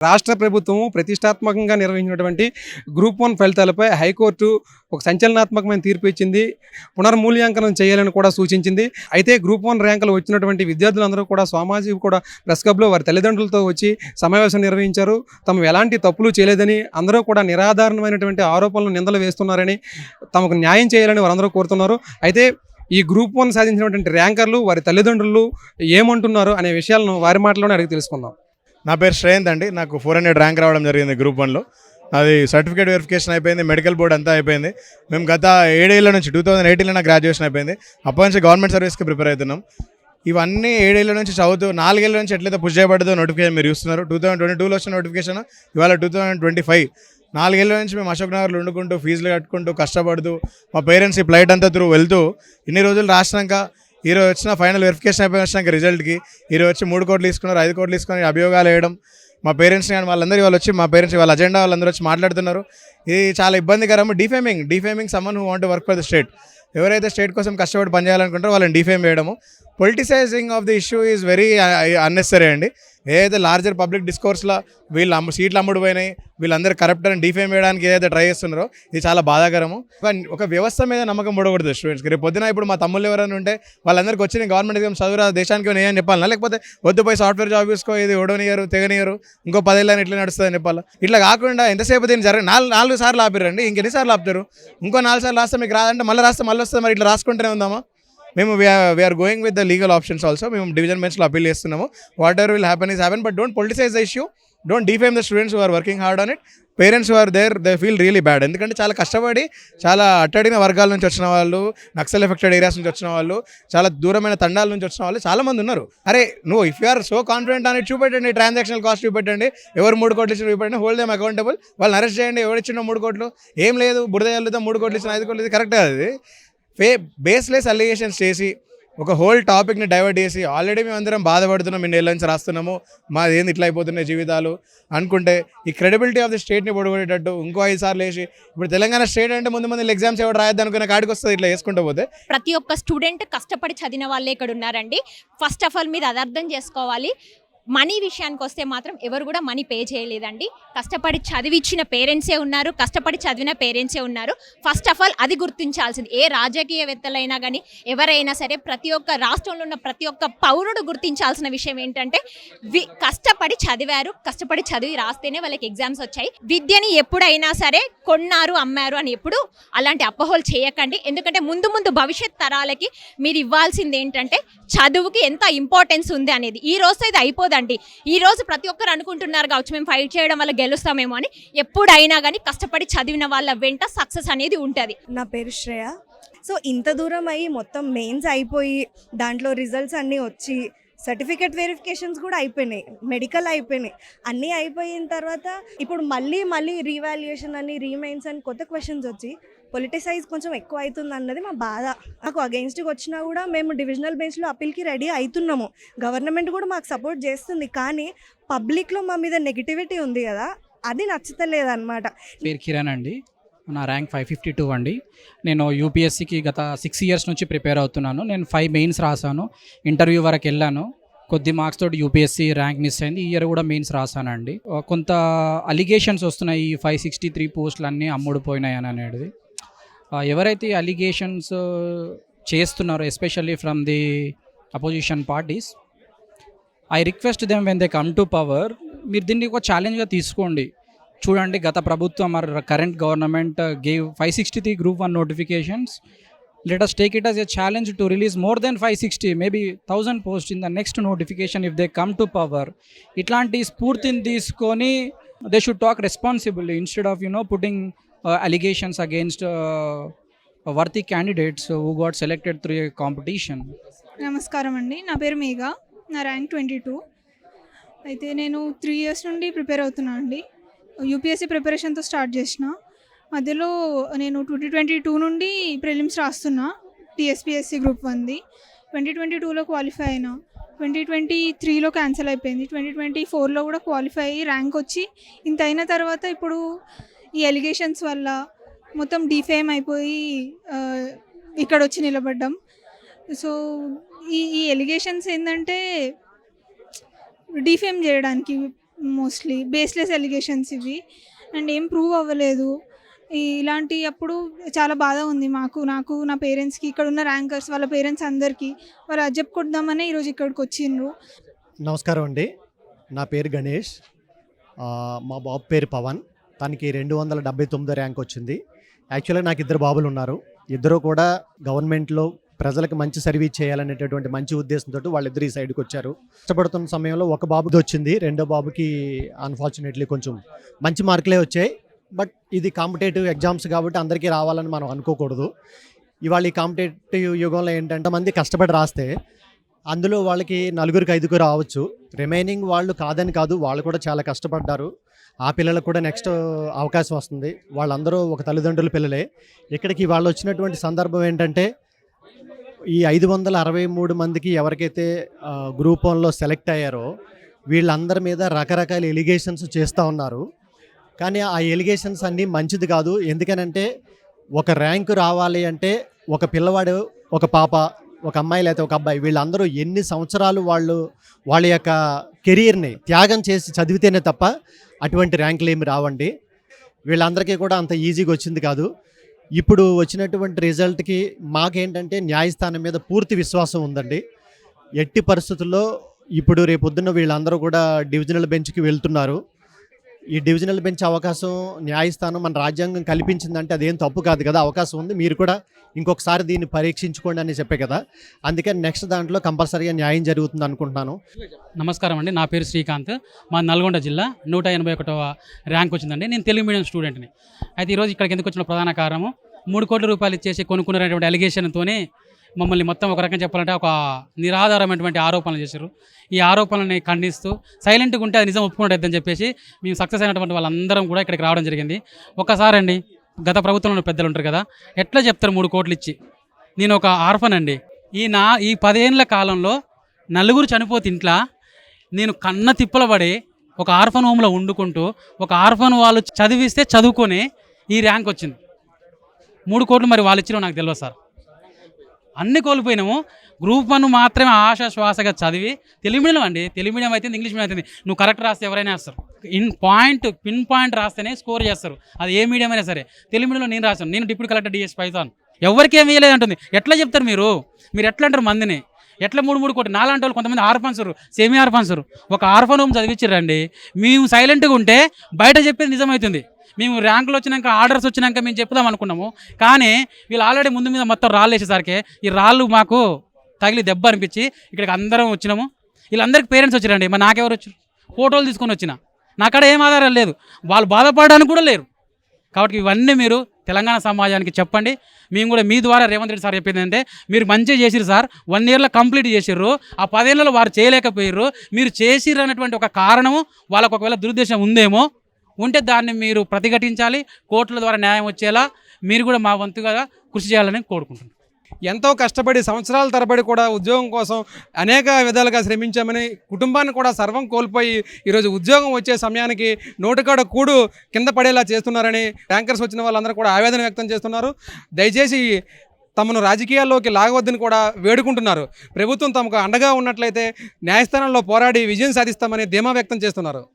రాష్ట్ర ప్రభుత్వం ప్రతిష్టాత్మకంగా నిర్వహించినటువంటి గ్రూప్ వన్ ఫలితాలపై హైకోర్టు ఒక సంచలనాత్మకమైన తీర్పు ఇచ్చింది. పునర్మూల్యాంకనం చేయాలని కూడా సూచించింది. అయితే గ్రూప్ వన్ ర్యాంకులు వచ్చినటువంటి విద్యార్థులందరూ కూడా సామాజిక కూడా ప్రెస్ క్లబ్లో వారి తల్లిదండ్రులతో వచ్చి సమావేశం నిర్వహించారు. తమ ఎలాంటి తప్పులు చేయలేదని అందరూ కూడా నిరాధారణమైనటువంటి ఆరోపణలు నిందలు వేస్తున్నారని తమకు న్యాయం చేయాలని వారందరూ కోరుతున్నారు. అయితే ఈ గ్రూప్ వన్ సాధించినటువంటి ర్యాంకర్లు వారి తల్లిదండ్రులు ఏమంటున్నారు అనే విషయాలను వారి మాటలోనే అడిగి తెలుసుకుందాం. నా పేరు శ్రేయంత్ అండి. నాకు ఫోర్ హండ్రెడ్ ర్యాంక్ రావడం జరిగింది గ్రూప్ వన్లో అది సర్టిఫికేట్ వెరిఫికేషన్ అయిపోయింది మెడికల్ బోర్డ్ అంతా అయిపోయింది. మేము గత ఏడేళ్ళ నుంచి టూ థౌసండ్ ఎయిటీన్లో నా గ్రాడ్యుయేషన్ అయిపోయింది. అప్పటి నుంచి గవర్నమెంట్ సర్వీస్కి ప్రిపేర్ అవుతున్నాం. ఇవన్నీ ఏడేళ్ళ నుంచి చదువుతూ నాలుగేళ్ళ నుంచి ఎట్లయితే పుష్ చేయబడదో నోటిఫికేషన్ మీరు చూస్తున్నారు. టూ థౌసండ్ ట్వంటీ టూలో వచ్చిన నోటిఫికేషన్ ఇవాళ టూ థౌసండ్ ట్వంటీ ఫైవ్ నాలుగేళ్ళ నుంచి మేము అశోక్ నగర్లో వండుకుంటూ ఫీజులు కట్టుకుంటూ కష్టపడుతూ మా పేరెంట్స్ ఈ ఫ్లైట్ అంతా త్రూ వెళ్తూ ఇన్ని రోజులు రాసినాక ఈరోజు వచ్చిన ఫైనల్ వెరిఫికేషన్ అయిపోయి వచ్చినాక రిజల్ట్కి. ఈరోజు వచ్చి మూడు కోట్లు తీసుకున్నారు ఐదు కోట్లు తీసుకొని అభియోగాలు వేయడం. మా పేరెంట్స్ కానీ వాళ్ళందరూ వాళ్ళు వచ్చి మా పేరెంట్స్ వాళ్ళ అజెండా వాళ్ళందరూ వచ్చి మాట్లాడుతున్నారు. ఇది చాలా ఇబ్బందికరం defaming defaming someone who want work for the state ఎవరైతే స్టేట్ కోసం కష్టపడి పనిచేయాలనుకుంటారో వాళ్ళని డిఫేమ్ చేయడము. Politicising of the issue is very unnecessary అండి. ఏదైతే లార్జర్ పబ్లిక్ డిస్కోర్స్లో వీళ్ళు అమ్ము సీట్లు అమ్ముడుపోయినాయి వీళ్ళందరూ కరప్ట్ అని డిఫేమ్ చేయడానికి ఏదైతే ట్రై చేస్తున్నారో ఇది చాలా బాధాకరము. ఒక- వ్యవస్థ మీద నమ్మకం ఉండకూడదు స్టూడెంట్స్కి రేపు పొద్దున ఇప్పుడు మా తమ్ముళ్ళు ఎవరైనా ఉంటే వాళ్ళందరికీ వచ్చి నేను గవర్నమెంట్ ఎగ్జామ్ చదువురా దేశానికి నేను చెప్పాలన్నా లేకపోతే వద్దు పోయి సాఫ్ట్వేర్ జాబ్ చూసుకో ఇది ఓడనియరు తెగనియరు ఇంకో పదేళ్ళని ఇట్లా నడుస్తుందని చెప్పాలి? ఇట్లా కాకుండా ఎంతసేపు దీన్ని జరగ నాలుగు నాలుగు సార్లు ఆపిరండి ఇంకెన్నిసార్లు ఆపుతారు? ఇంకో నాలుగు సార్లు రాస్తే మీకు రాదంటే మళ్ళీ రాస్తే మళ్ళీ వస్తే మరి ఇట్లా రాసుకుంటూనే ఉందామా? మేము we are going with the legal options also మేము డివిజన్ బెంచ్లో అపీల్ చేస్తున్నాము. Whatever will happen is happen but don't politicise the issue don't defame the students are working hard on it parents are there they feel really bad ఎందుకంటే చాలా కష్టపడి చాలా అట్టడిన వర్గాల నుంచి వచ్చిన వాళ్ళు నక్సల్ ఎఫెక్టెడ్ ఏరియాస్ నుంచి వచ్చిన వాళ్ళు చాలా దూరమైన తండాల నుంచి వచ్చిన వాళ్ళు చాలా మంది ఉన్నారు. అరే నువ్వు if you are so confident అని చూపెట్టండి. ట్రాన్సాక్షనల్ కాస్ట్ చూపెట్టండి. ఎవరు మూడు కోట్లు ఇచ్చిన చూపెట్టండి. హోల్డ్ దేమ్ అకౌంటబుల్ వాళ్ళని అరెస్ట్ చేయండి. ఎవరు ఇచ్చిన మూడు కోట్లు. ఏం లేదు. బురద మూడు కోట్లు ఇచ్చిన ఐదు కోట్లు ఇది కరెక్ట్ అది? ఫే బేస్లెస్ అలిగేషన్స్ చేసి ఒక హోల్ టాపిక్ని డైవర్ట్ చేసి ఆల్రెడీ మేము అందరం బాధపడుతున్నాం ఇన్ని ఏళ్ళ నుంచి రాస్తున్నాము మాది ఏంది ఇట్లా అయిపోతున్నాయి జీవితాలు అనుకుంటే ఈ క్రెడిబిలిటీ ఆఫ్ ది స్టేట్ని పొడగొట్టేటట్టు ఇంకో ఐదు సార్లు వేసి ఇప్పుడు తెలంగాణ స్టేట్ అంటే ముందు ముందు ఎగ్జామ్స్ ఎవరు రాయద్దు అనుకునే కాడికి వస్తుంది ఇట్లా వేసుకుంటూ పోతే? ప్రతి ఒక్క స్టూడెంట్ కష్టపడి చదివిన వాళ్ళే ఇక్కడ ఉన్నారండి. ఫస్ట్ ఆఫ్ ఆల్ మీరు అది అర్థం చేసుకోవాలి. మనీ విషయానికి వస్తే మాత్రం ఎవరు కూడా మనీ పే చేయలేదండి. కష్టపడి చదివిచ్చిన పేరెంట్సే ఉన్నారు కష్టపడి చదివిన పేరెంట్సే ఉన్నారు. ఫస్ట్ ఆఫ్ ఆల్ అది గుర్తించాల్సింది. ఏ రాజకీయవేత్తలైనా కానీ ఎవరైనా సరే ప్రతి ఒక్క రాష్ట్రంలో ఉన్న ప్రతి ఒక్క పౌరుడు గుర్తించాల్సిన విషయం ఏంటంటే వి కష్టపడి చదివారు కష్టపడి చదివి రాస్తేనే వాళ్ళకి ఎగ్జామ్స్ వచ్చాయి. విద్యని ఎప్పుడైనా సరే కొన్నారు అమ్మారు అని ఎప్పుడు అలాంటి అపోహలు చేయకండి. ఎందుకంటే ముందు ముందు భవిష్యత్ తరాలకి మీరు ఇవ్వాల్సింది ఏంటంటే చదువుకి ఎంత ఇంపార్టెన్స్ ఉంది అనేది. ఈ రోజు అయితే అయిపోదండి. ఈ రోజు ప్రతి ఒక్కరు అనుకుంటున్నారు కావచ్చు మేము ఫైట్ చేయడం వల్ల గెలుస్తామేమో అని. ఎప్పుడైనా కానీ కష్టపడి చదివిన వాళ్ళ వెంట సక్సెస్ అనేది ఉంటుంది. నా పేరు శ్రేయ. సో ఇంత దూరం అయ్యి మొత్తం మెయిన్స్ అయిపోయి దాంట్లో రిజల్ట్స్ అన్నీ వచ్చి సర్టిఫికేట్ వెరిఫికేషన్స్ కూడా అయిపోయినాయి. మెడికల్ అయిపోయినాయి. అన్నీ అయిపోయిన తర్వాత ఇప్పుడు మళ్ళీ మళ్ళీ రీవాల్యుయేషన్ అని రీమైన్స్ అని కొత్త క్వశ్చన్స్ వచ్చి పొలిటిసైజ్ కొంచెం ఎక్కువ అవుతుంది అన్నది మా బాధ. మాకు అగెన్స్ట్గా వచ్చినా కూడా మేము డివిజనల్ బెంచ్లో అప్పీల్కి రెడీ అవుతున్నాము. గవర్నమెంట్ కూడా మాకు సపోర్ట్ చేస్తుంది. కానీ పబ్లిక్లో మా మీద నెగిటివిటీ ఉంది కదా అది నచ్చుతలేదు అనమాట పేరు కిరణ్ అండి. నా ర్యాంక్ ఫైవ్ ఫిఫ్టీ టూ అండి. నేను యూపీఎస్సికి గత సిక్స్ ఇయర్స్ నుంచి ప్రిపేర్ అవుతున్నాను. నేను ఫైవ్ మెయిన్స్ రాశాను. ఇంటర్వ్యూ వరకు వెళ్ళాను. కొద్ది మార్క్స్ తోటి యూపీఎస్సీ ర్యాంక్ మిస్ అయింది. ఈ ఇయర్ కూడా మెయిన్స్ రాశానండి. కొంత అలిగేషన్స్ వస్తున్నాయి. ఈ ఫైవ్ సిక్స్టీ త్రీ పోస్టులు అన్నీ అమ్ముడు పోయినాయి అని అనేది. ఎవరైతే అలిగేషన్స్ చేస్తున్నారో especially from the opposition parties I request them when they come to power మీరు దీన్ని ఒక ఛాలెంజ్గా తీసుకోండి. చూడండి గత ప్రభుత్వం or current government gave five sixty three group one notifications let us take it as a challenge to release more than five sixty maybe thousand post in the next notification if they come to power ఇట్లాంటి స్ఫూర్తిని తీసుకొని they should talk responsible instead of you know putting allegations against worthy candidates who got selected through a competition నమస్కారం అండి. నా పేరు మేఘ. నా rank twenty two. అయితే నేను త్రీ ఇయర్స్ నుండి ప్రిపేర్ అవుతున్నా అండి. యూపీఎస్సీ ప్రిపరేషన్తో స్టార్ట్ చేసిన. మధ్యలో నేను ట్వంటీ ట్వంటీ టూ నుండి ప్రిలిమ్స్ రాస్తున్నా. టీఎస్పీఎస్సీ గ్రూప్ వన్ది. ట్వంటీ ట్వంటీ టూలో క్వాలిఫై అయినా. ట్వంటీ ట్వంటీ త్రీలో క్యాన్సిల్ అయిపోయింది. ట్వంటీ ట్వంటీ ఫోర్లో కూడా క్వాలిఫై అయ్యి ర్యాంక్ వచ్చి ఇంత అయిన తర్వాత ఇప్పుడు ఈ ఎలిగేషన్స్ వల్ల మొత్తం డిఫేమ్ అయిపోయి ఇక్కడ వచ్చి నిలబడ్డాం. సో ఈ ఈ ఎలిగేషన్స్ ఏంటంటే డిఫేమ్ చేయడానికి మోస్ట్లీ బేస్లెస్ ఎలిగేషన్స్ ఇవి. అండ్ ఏం ప్రూవ్ అవ్వలేదు. ఇలాంటి అప్పుడు చాలా బాధ ఉంది మాకు. నాకు నా పేరెంట్స్కి ఇక్కడ ఉన్న ర్యాంకర్స్ వాళ్ళ పేరెంట్స్ అందరికీ వాళ్ళు అజ్జప్ కొడదామనే ఈరోజు ఇక్కడికి వచ్చిండ్రు. నమస్కారం అండి. నా పేరు గణేష్. మా బాబు పేరు పవన్. తనకి రెండు వందల డెబ్బై తొమ్మిదో ర్యాంక్ వచ్చింది. యాక్చువల్గా నాకు ఇద్దరు బాబులు ఉన్నారు. ఇద్దరు కూడా గవర్నమెంట్లో ప్రజలకు మంచి సర్వీస్ చేయాలనేటటువంటి మంచి ఉద్దేశంతో వాళ్ళిద్దరు ఈ సైడ్కి వచ్చారు. కష్టపడుతున్న సమయంలో ఒక బాబుకి వచ్చింది. రెండో బాబుకి అన్ఫార్చునేట్లీ కొంచెం మంచి మార్కులే వచ్చాయి. బట్ ఇది కాంపిటేటివ్ ఎగ్జామ్స్ కాబట్టి అందరికీ రావాలని మనం అనుకోకూడదు. ఇవాళ ఈ కాంపిటేటివ్ యుగంలో ఏంటంటే మంది కష్టపడి రాస్తే అందులో వాళ్ళకి నలుగురికి ఐదుగురు రావచ్చు. రిమైనింగ్ వాళ్ళు కాదని కాదు వాళ్ళు కూడా చాలా కష్టపడ్డారు. ఆ పిల్లలకు కూడా నెక్స్ట్ అవకాశం వస్తుంది. వాళ్ళందరూ ఒక తల్లిదండ్రుల పిల్లలే. ఇక్కడికి వాళ్ళు వచ్చినటువంటి సందర్భం ఏంటంటే ఈ ఐదు వందల అరవై మూడు మందికి ఎవరికైతే గ్రూప్ వన్లో సెలెక్ట్ అయ్యారో వీళ్ళందరి మీద రకరకాల ఎలిగేషన్స్ చేస్తూ ఉన్నారు. కానీ ఆ ఎలిగేషన్స్ అన్నీ మంచిది కాదు. ఎందుకనంటే ఒక ర్యాంకు రావాలి అంటే ఒక పిల్లవాడు ఒక పాప ఒక అమ్మాయి లేకపోతే ఒక అబ్బాయి వీళ్ళందరూ ఎన్ని సంవత్సరాలు వాళ్ళు వాళ్ళ యొక్క కెరీర్ని త్యాగం చేసి చదివితేనే తప్ప అటువంటి ర్యాంకులు ఏమి రావండి. వీళ్ళందరికీ కూడా అంత ఈజీగా వచ్చింది కాదు. ఇప్పుడు వచ్చినటువంటి రిజల్ట్కి మాకేంటంటే న్యాయస్థానం మీద పూర్తి విశ్వాసం ఉందండి. ఎట్టి పరిస్థితుల్లో ఇప్పుడు రేపొద్దున్న వీళ్ళందరూ కూడా డివిజనల్ బెంచ్కి వెళ్తున్నారు. ఈ డివిజనల్ బెంచ్ అవకాశం న్యాయస్థానం మన రాజ్యాంగం కల్పించిందంటే అదేం తప్పు కాదు కదా అవకాశం ఉంది. మీరు కూడా ఇంకొకసారి దీన్ని పరీక్షించుకోండి అని చెప్పే కదా. అందుకని నెక్స్ట్ దాంట్లో కంపల్సరీగా న్యాయం జరుగుతుంది అనుకుంటున్నాను. నమస్కారం అండి. నా పేరు శ్రీకాంత్. మా నల్గొండ జిల్లా నూట ఎనభై ఒకటవ ర్యాంక్ వచ్చిందండి. నేను తెలుగు మీడియం స్టూడెంట్ని. అయితే ఈరోజు ఇక్కడికి ఎందుకు వచ్చిన ప్రధాన కారణము మూడు కోట్ల రూపాయలు ఇచ్చేసి కొనుక్కున్నారనేటువంటి అలిగేషన్తోనే మమ్మల్ని మొత్తం ఒక రకంగా చెప్పాలంటే ఒక నిరాధారమైనటువంటి ఆరోపణలు చేశారు. ఈ ఆరోపణలని ఖండిస్తూ సైలెంట్గా ఉంటే అది నిజం ఒప్పుకుంటుందని చెప్పేసి మేము సక్సెస్ అయినటువంటి వాళ్ళందరం కూడా ఇక్కడికి రావడం జరిగింది. ఒకసారి అండి గత ప్రభుత్వంలో పెద్దలు ఉంటారు కదా ఎట్లా చెప్తారు మూడు కోట్లు ఇచ్చి? నేను ఒక ఆర్ఫన్ అండి. ఈ నా ఈ పదేళ్ళ కాలంలో నలుగురు చనిపోతే ఇంట్లో నేను కన్న తిప్పలబడి ఒక ఆర్ఫన్ హోమ్లో వండుకుంటూ ఒక ఆర్ఫన్ వాళ్ళు చదివిస్తే చదువుకొని ఈ ర్యాంక్ వచ్చింది. మూడు కోట్లు మరి వాళ్ళు ఇచ్చినా నాకు తెలియదు సార్. అన్ని కోల్పోయినాము. గ్రూప్ వన్ మాత్రమే ఆశ శ్వాసగా చదివి తెలుగు మీడియం అండి. తెలుగు మీడియం అయితే ఇంగ్లీష్ మీడియం అయితే నువ్వు కరెక్ట్ రాస్తే ఎవరైనా వేస్తారు. ఇన్ పాయింట్ పిన్ పాయింట్ రాస్తేనే స్కోర్ చేస్తారు. అది ఏ మీడియం అయినా సరే. తెలుగు మీడియంలో నేను రాశాను. నేను డిప్యూటీ కలెక్టర్ డిఎస్ పైతాను ఎవరికి ఏం వేయలేదు అంటుంది ఎట్లా చెప్తారు మీరు? మీరు ఎట్లా అంటారు మందిని? ఎట్లా మూడు మూడు కోటి నాలాంటి వాళ్ళు కొంతమంది ఆర్ఫాన్సరు సెమీ ఆర్ఫాన్సరు ఒక ఆర్ఫన్ హోమ్ చదివించారండి మేము సైలెంట్గా ఉంటే బయట చెప్పేది నిజమవుతుంది మేము ర్యాంకులు వచ్చినాక ఆర్డర్స్ వచ్చినాక మేము చెప్దాం అనుకున్నాము. కానీ వీళ్ళు ఆల్రెడీ ముందు మీద మొత్తం రాళ్ళు వేసేసరికి ఈ రాళ్ళు మాకు తగిలి దెబ్బ అనిపించి ఇక్కడికి అందరం వచ్చినాము. వీళ్ళందరికీ పేరెంట్స్ వచ్చారండి మరి నాకెవరు వచ్చారు ఫోటోలు తీసుకొని వచ్చిన. నాకాడ ఏం ఆధారాలు లేదు. వాళ్ళు బాధపడడానికి కూడా లేరు. కాబట్టి ఇవన్నీ మీరు తెలంగాణ సమాజానికి చెప్పండి. మేము కూడా మీ ద్వారా రేవంత్ రెడ్డి సార్ చెప్పింది అంటే మీరు మంచిగా చేసిరు సార్ వన్ ఇయర్లో కంప్లీట్ చేసిర్రు ఆ పదేళ్ళలో వారు చేయలేకపోయారు మీరు చేసిర్రు అనేటువంటి ఒక కారణము వాళ్ళకు ఒకవేళ దురుద్దేశం ఉందేమో ఉంటే దాన్ని మీరు ప్రతిఘటించాలి కోర్టుల ద్వారా న్యాయం వచ్చేలా మీరు కూడా మా వంతుగా కృషి చేయాలని కోరుకుంటున్నాను ఎంతో కష్టపడి సంవత్సరాల తరబడి కూడా ఉద్యోగం కోసం అనేక విధాలుగా శ్రమించామని కుటుంబాన్ని కూడా సర్వం కోల్పోయి ఈరోజు ఉద్యోగం వచ్చే సమయానికి నోటికాడ కూడు కింద పడేలా చేస్తున్నారని ట్యాంకర్స్ వచ్చిన వాళ్ళందరూ కూడా ఆవేదన వ్యక్తం చేస్తున్నారు. దయచేసి తమను రాజకీయాల్లోకి లాగవద్దని కూడా వేడుకుంటున్నారు. ప్రభుత్వం తమకు అండగా ఉన్నట్లయితే న్యాయస్థానంలో పోరాడి విజయం సాధిస్తామని ధీమా వ్యక్తం చేస్తున్నారు.